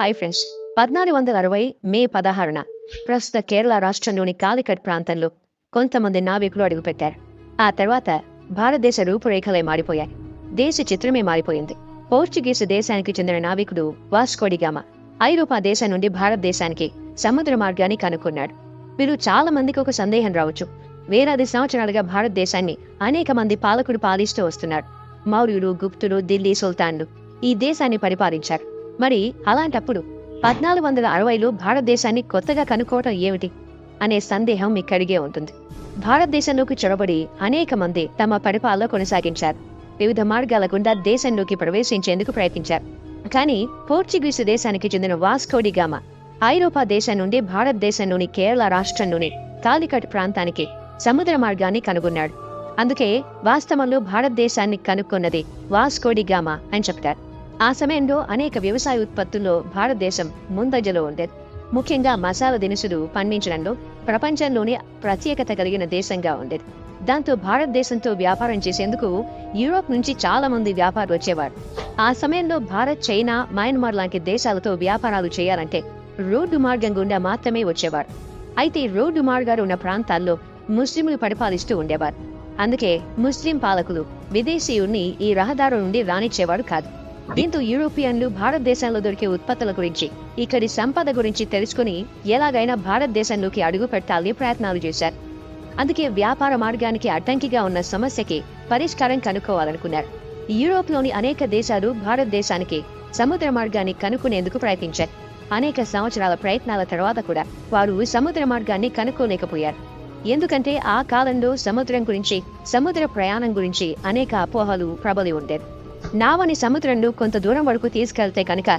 Hi friends పద్నాలుగు వందల అరవై మే పదహారున ప్రస్తుత కేరళ రాష్ట్రంలోని కాలికట్ ప్రాంతంలో కొంతమంది నావికులు అడుగుపెట్టారు. ఆ తర్వాత భారతదేశ రూపురేఖలే మారిపోయాయి. దేశ చిత్రమే మారిపోయింది. పోర్చుగీసు దేశానికి చెందిన నావికుడు వాస్కోడిగామ ఐరోపా దేశం నుండి భారతదేశానికి సముద్ర మార్గాన్ని కనుక్కున్నాడు. వీరు చాలా మందికి ఒక సందేహం రావచ్చు. వేలాది సంవత్సరాలుగా భారతదేశాన్ని అనేక మంది పాలకుడు పాలిస్తూ వస్తున్నారు. మౌర్యులు గుప్తులు ఢిల్లీ సుల్తాన్లు ఈ దేశాన్ని పరిపాలించారు. మరి అలాంటప్పుడు పద్నాలుగు వందల అరవైలో భారతదేశాన్ని కొత్తగా కనుక్కోవటం ఏమిటి అనే సందేహం మీకు కడిగే ఉంటుంది. భారతదేశంలోకి చొరబడి అనేక మంది తమ పరిపాలన కొనసాగించారు. వివిధ మార్గాల గుండా దేశంలోకి ప్రవేశించేందుకు ప్రయత్నించారు. కానీ పోర్చుగీసు దేశానికి చెందిన వాస్కోడి గామా ఐరోపా దేశం నుండి భారతదేశంలోని కేరళ రాష్ట్రంలోని కాలికట్ ప్రాంతానికి సముద్ర మార్గాన్ని కనుగొన్నాడు. అందుకే వాస్తవంలో భారతదేశాన్ని కనుక్కున్నది వాస్కోడి గామా అని చెప్తారు. ఆ సమయంలో అనేక వ్యవసాయ ఉత్పత్తుల్లో భారతదేశం ముందంజలో ఉండేది ముఖ్యంగా మసాలా దినుసులు పండించడంలో ప్రపంచంలోనే ప్రత్యేకత కలిగిన దేశంగా ఉండేది దాంతో భారతదేశంతో వ్యాపారం చేసేందుకు యూరోప్ నుంచి చాలా మంది వ్యాపారులు వచ్చేవారు. ఆ సమయంలో భారత్ చైనా మయన్మార్ లాంటి దేశాలతో వ్యాపారాలు చేయాలంటే రోడ్డు మార్గం గుండా మాత్రమే వచ్చేవారు. అయితే రోడ్డు మార్గాలు ఉన్న ప్రాంతాల్లో ముస్లింలు పరిపాలిస్తూ ఉండేవారు. అందుకే ముస్లిం పాలకులు విదేశీయుల్ని ఈ రహదారు నుండి రానిచ్చేవారు కాదు. దీంతో యూరోపియన్లు భారతదేశంలో దొరికే ఉత్పత్తుల గురించి ఇక్కడి సంపద గురించి తెలుసుకుని ఎలాగైనా భారతదేశంలోకి అడుగు పెట్టాలని ప్రయత్నాలు చేశారు. అందుకే వ్యాపార మార్గానికి అడ్డంకిగా ఉన్న సమస్యకి పరిష్కారం కనుక్కోవాలనుకున్నారు. యూరోప్లోని అనేక దేశాలు భారతదేశానికి సముద్ర మార్గాన్ని కనుక్కునేందుకు ప్రయత్నించారు అనేక సంవత్సరాల ప్రయత్నాల తర్వాత కూడా వారు సముద్ర మార్గాన్ని కనుక్కోలేకపోయారు. ఎందుకంటే ఆ కాలంలో సముద్రం గురించి సముద్ర ప్రయాణం గురించి అనేక అపోహలు ప్రబలి ఉండేది నావని సముద్రంలో కొంత దూరం వరకు తీసుకెళ్తే కనుక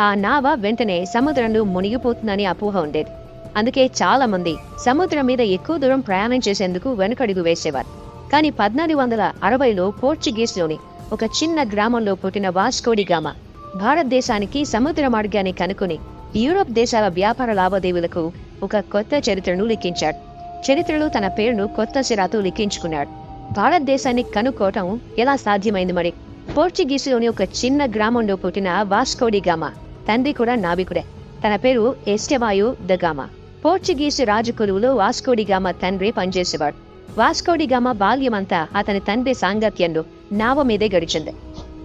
ఆ నావ వెంటనే సముద్రంలో మునిగిపోతుందని అపోహ ఉండేది. అందుకే చాలా మంది సముద్రం మీద ఎక్కువ దూరం ప్రయాణం చేసేందుకు వెనుకడుగు వేసేవారు. కానీ పద్నాలుగు వందల అరవైలో పోర్చుగీస్లోని ఒక చిన్న గ్రామంలో పుట్టిన వాస్కోడి గామా భారతదేశానికి సముద్ర మార్గాన్ని కనుక్కుని యూరోప్ దేశాల వ్యాపార లావాదేవీలకు ఒక కొత్త చరిత్రను లిఖించాడు. చరిత్రలో తన పేరును కొత్త సిరాతో లిఖించుకున్నాడు. భారతదేశాన్ని కనుక్కోవటం ఎలా సాధ్యమైంది మరి? పోర్చుగీసులోని ఒక చిన్న గ్రామంలో పుట్టిన వాస్కోడి గామా తండ్రి కూడా నావికుడే. తన పేరు ఎస్టెవాయు ద గామా. పోర్చుగీసు రాజు కొలువులో వాస్కోడి గామా తండ్రి పనిచేసేవాడు. వాస్కోడి గామా బాల్యమంతా అతని తండ్రి సాంగత్యంలో నావ మీదే గడిచింది.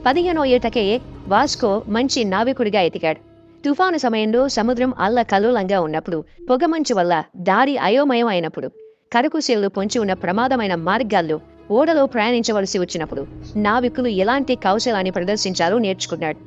పదిహేనో ఏటకే వాస్కో మంచి నావికుడిగా ఎదిగాడు. తుఫాను సమయంలో సముద్రం అల్ల కల్లోలంగా ఉన్నప్పుడు పొగమంచు వల్ల దారి అయోమయం అయినప్పుడు కరకుశీలు పొంచి ఉన్న ప్రమాదమైన మార్గాల్లో ఓడలో ప్రయాణించవలసి వచ్చినప్పుడు నావికులు ఎలాంటి కౌశలాన్ని ప్రదర్శించాలో నేర్చుకున్నాడు.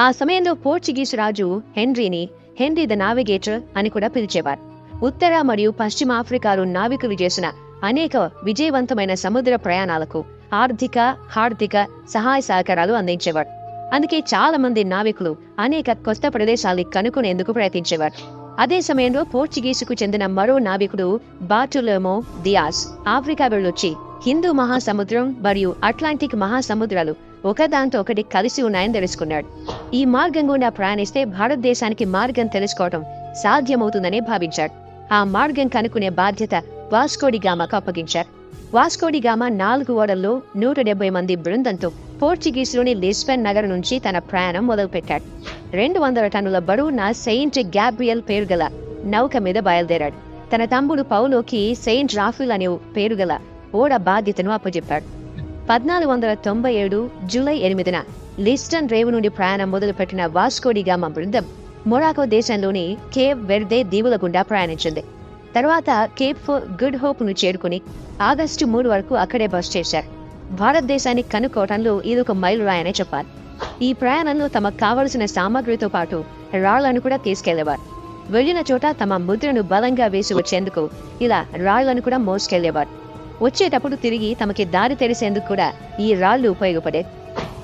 ఆ సమయంలో పోర్చుగీసు రాజు హెన్రీని హెన్రీ ద నావిగేటర్ అని కూడా పిలిచేవారు. ఉత్తర మరియు పశ్చిమ ఆఫ్రికాలో నావికులు చేసిన అనేక విజయవంతమైన సముద్ర ప్రయాణాలకు ఆర్థిక హార్థిక సహాయ సహకారాలు అందించేవారు. అందుకే చాలా మంది నావికులు అనేక కొత్త ప్రదేశాలు కనుక్కునేందుకు ప్రయత్నించేవారు. అదే సమయంలో పోర్చుగీసుకు చెందిన మరో నావికుడు బాటులోమో దియాస్ ఆఫ్రికా వెళ్ళొచ్చి హిందూ మహాసముద్రం మరియు అట్లాంటిక్ మహాసముద్రాలు ఒకదాంతో ఒకటి కలిసి ఉన్నాయని తెలుసుకున్నాడు. ఈ మార్గం గుండా ప్రయాణిస్తే భారతదేశానికి మార్గం తెలుసుకోవటం సాధ్యమవుతుందని భావించాడు. ఆ మార్గం కనుక్కునే బాధ్యత వాస్కోడి గామాకు అప్పగించారు. వాస్కోడి గామా నాలుగు ఓడల్లో నూట డెబ్బై మంది బృందంతో పోర్చుగీస్లోని లిస్బెన్ నగరం నుంచి తన ప్రయాణం మొదలుపెట్టాడు. రెండు వందల టన్నుల బరువున సెయింట్ గ్యాబ్రియల్ పేరు గల నౌక మీద బయలుదేరాడు. తన తమ్ముడు పౌలోకి సెయింట్ రాఫిల్ అనే పేరు గల ఓడ బాధ్యతను అప్పజెప్పాడు. పద్నాలుగు వందల తొంభై ఏడు జూలై ఎనిమిదిన లిస్టన్ రేవు నుండి ప్రయాణం మొదలుపెట్టిన వాస్కోడిగామ బృందం మొరాకో దేశంలోని కేవ్ వెర్దే దీవుల గుండా ప్రయాణించింది. తర్వాత కేప్ ఫో గుడ్ హోప్ను చేరుకుని ఆగస్టు మూడు వరకు అక్కడే బస్ చేశారు. భారతదేశాన్ని కనుక్కోవటంలో ఇది ఒక మైలు రాయనే చెప్పాలి. ఈ ప్రయాణంలో తమకు కావలసిన సామాగ్రితో పాటు రాళ్ళను కూడా తీసుకెళ్ళేవారు. వెళ్ళిన చోట తమ ముద్రను బలంగా వేసి వచ్చేందుకు ఇలా రాళ్ళను కూడా మోసుకెళ్ళేవారు. వచ్చేటప్పుడు తిరిగి తమకి దారి తెరిసేందుకు కూడా ఈ రాళ్ళు ఉపయోగపడే.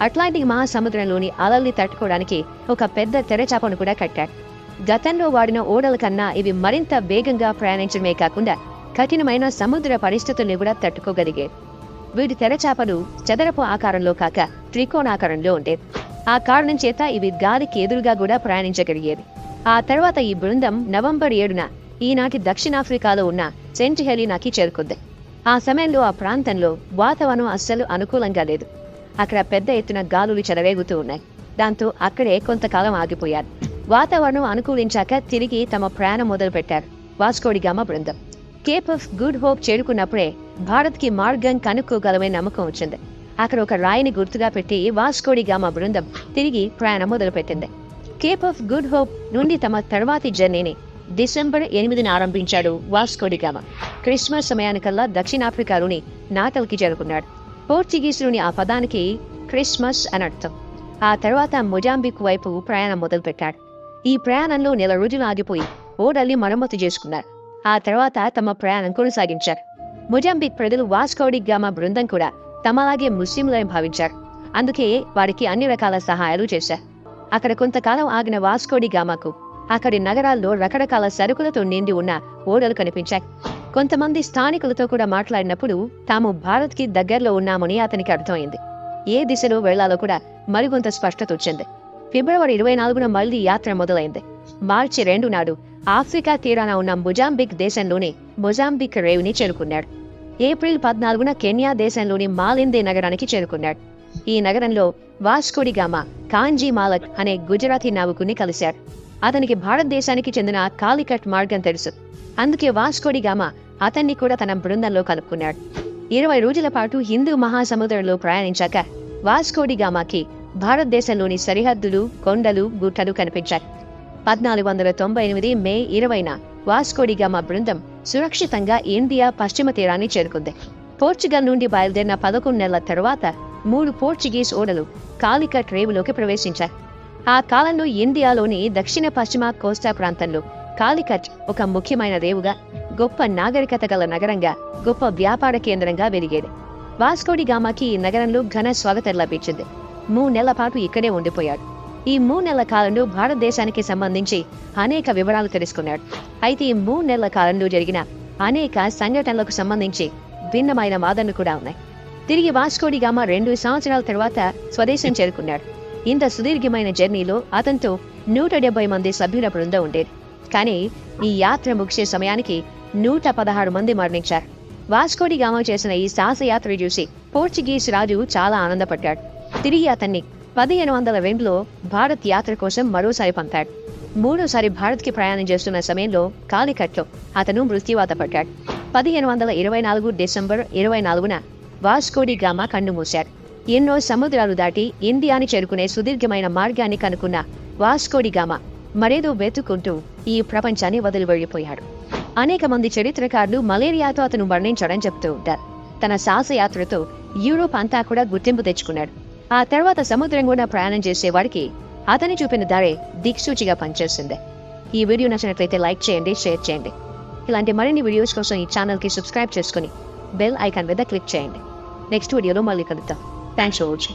అట్లాంటిక్ మహాసముద్రంలోని అలల్ని తట్టుకోవడానికి ఒక పెద్ద తెరచాపను కూడా కట్టాడు గతంలో వాడిన ఓడల కన్నా ఇవి మరింత వేగంగా ప్రయాణించడమే కాకుండా కఠినమైన సముద్ర పరిస్థితుల్ని కూడా తట్టుకోగలిగే. వీటి తెరచాపలు చదరపు ఆకారంలో కాక త్రికోణాకారంలో ఉండేది ఆ కారణం చేత ఇవి గాలికి ఎదురుగా కూడా ప్రయాణించగలిగేవి. ఆ తర్వాత ఈ బృందం నవంబర్ ఏడున ఈనాటి దక్షిణాఫ్రికాలో ఉన్న సెంట్ హెలీనాకి చేరుకుంది. ఆ సమయంలో ఆ ప్రాంతంలో వాతావరణం అస్సలు అనుకూలంగా లేదు. అక్కడ పెద్ద ఎత్తున గాలులు చెలవేగుతూ ఉన్నాయి. దాంతో అక్కడే కొంతకాలం ఆగిపోయారు. వాతావరణం అనుకూలించాక తిరిగి తమ ప్రయాణం మొదలుపెట్టారు. వాస్కోడిగామ బృందం. కేప్ ఆఫ్ గుడ్ హోప్ చేరుకున్నప్పుడే భారత్కి మార్గం కనుక్కోగలమే నమ్మకం వచ్చింది. అక్కడ ఒక రాయిని గుర్తుగా పెట్టి వాస్కోడిగామ బృందం తిరిగి ప్రయాణం మొదలుపెట్టింది. కేప్ ఆఫ్ గుడ్ హోప్ నుండి తమ తర్వాతి జర్నీని డిసెంబర్ ఎనిమిదిన ఆరంభించాడు వాస్కోడిగామ క్రిస్మస్ సమయానికల్లా దక్షిణాఫ్రికాలోని నాటల్కి చేరుకున్నాడు. పోర్చుగీసులోని ఆ పదానికి క్రిస్మస్ అని అర్థం. ఆ తర్వాత మొజాంబిక్ వైపు ప్రయాణం మొదలుపెట్టాడు. ఈ ప్రయాణంలో నెల రోజులు ఆగిపోయి ఓడల్ని మరమ్మతు చేసుకున్నారు. ఆ తర్వాత తమ ప్రయాణం కొనసాగించారు. మొజాంబిక్ ప్రజలు వాస్కోడి గామా బృందం కూడా తమలాగే ముస్లింలని భావించారు. అందుకే వారికి అన్ని రకాల సహాయాలు చేశారు. అక్కడ కొంతకాలం ఆగిన వాస్కోడి గామాకు అక్కడి నగరాల్లో రకరకాల సరుకులతో నిండి ఉన్న ఓడలు కనిపించాయి. కొంతమంది స్థానికులతో కూడా మాట్లాడినప్పుడు తాము భారత్కి దగ్గరలో ఉన్నామని అతనికి అర్థమైంది. ఏ దిశలో వెళ్ళాలో కూడా మరికొంత స్పష్టత వచ్చింది. ఫిబ్రవరి ఇరవై నాలుగున మళ్ళీ యాత్ర మొదలైంది. మార్చి రెండు నాడు ఆఫ్రికా తీరాన ఉన్న మొజాంబిక్ దేశంలోని మొజాంబిక్ రేవుని చేరుకున్నాడు. ఏప్రిల్ పద్నాలుగున కెన్యా దేశంలోని మాలిందే నగరానికి చేరుకున్నాడు. ఈ నగరంలో వాస్కోడి గామా కాంజీ మాలక్ అనే గుజరాతీ నావికుని కలిశారు. అతనికి భారతదేశానికి చెందిన కాలికట్ మార్గం తెలుసు. అందుకే వాస్కోడి గామా అతన్ని కూడా తన బృందంలో కలుపుకున్నాడు. ఇరవై రోజుల పాటు హిందూ మహాసముద్రంలో ప్రయాణించాక వాస్కోడి గామాకి భారతదేశంలోని సరిహద్దులు కొండలు గుట్టలు కనిపించాయి. పద్నాలుగు వందల తొంభై ఎనిమిది మే ఇరవైన వాస్కోడిగామా బృందం సురక్షితంగా ఇండియా పశ్చిమ తీరాన్ని చేరుకుంది. పోర్చుగల్ నుండి బయలుదేరిన పదకొండు నెలల తరువాత మూడు పోర్చుగీస్ ఓడలు కాలికట్ రేవులోకి ప్రవేశించాయి. ఆ కాలంలో ఇండియాలోని దక్షిణ పశ్చిమ కోస్తా ప్రాంతంలో కాలికట్ ఒక ముఖ్యమైన రేవుగా గొప్ప నాగరికత గల నగరంగా గొప్ప వ్యాపార కేంద్రంగా వెలిగేది. వాస్కోడి గామాకి ఈ నగరంలో ఘన స్వాగతం లభించింది. మూడు నెలల పాటు ఇక్కడే ఉండిపోయాడు. ఈ మూడు నెలల కాలంలో భారతదేశానికి సంబంధించి అనేక వివరాలు తెలుసుకున్నాడు. అయితే ఈ మూడు నెలల కాలంలో జరిగిన అనేక సంఘటనలకు సంబంధించి భిన్నమైన వాదనలు కూడా ఉన్నాయి. తిరిగి వాస్కోడి గామా రెండు సంవత్సరాల తర్వాత స్వదేశం చేరుకున్నాడు. ఇంత సుదీర్ఘమైన జర్నీలో అతనితో నూట డెబ్బై మంది సభ్యుల బృందం ఉండేది. కానీ ఈ యాత్ర ముగిసే సమయానికి నూట పదహారు మంది మరణించారు. వాస్కోడి గామా చేసిన ఈ సాహసయాత్ర చూసి పోర్చుగీస్ రాజు చాలా ఆనందపడ్డాడు. తిరిగి అతన్ని పదిహేను వందల రెండులో భారత్ యాత్ర కోసం మరోసారి పంపాడు. మూడోసారి భారత్కి ప్రయాణం చేస్తున్న సమయంలో కాలికట్లో అతను మృత్యువాత పడ్డాడు. పదిహేను వందల ఇరవై నాలుగు డిసెంబర్ ఇరవై నాలుగున వాస్కోడి గామా కన్ను మూశాడు ఎన్నో సముద్రాలు దాటి ఇండియాని చేరుకునే సుదీర్ఘమైన మార్గాన్ని కనుక్కున్న వాస్కోడి గామా మరేదో వెతుక్కుంటూ ఈ ప్రపంచాన్ని వదిలి వెళ్ళిపోయాడు అనేక మంది చరిత్రకారులు మలేరియాతో అతను మరణించాడని చెప్తూ ఉంటారు. తన సాహసయాత్రతో యూరోప్ అంతా కూడా గుర్తింపు తెచ్చుకున్నాడు. ఆ తర్వాత సముద్రం కూడా ప్రయాణం చేసేవాడికి అతని చూపిన దారే దిక్సూచిగా పనిచేసింది ఈ వీడియో నచ్చినట్లయితే లైక్ చేయండి షేర్ చేయండి. ఇలాంటి మరిన్ని వీడియోస్ కోసం ఈ ఛానల్కి సబ్స్క్రైబ్ చేసుకుని బెల్ ఐకాన్ మీద క్లిక్ చేయండి. నెక్స్ట్ వీడియోలో మళ్ళీ కలుద్దాం. 单手指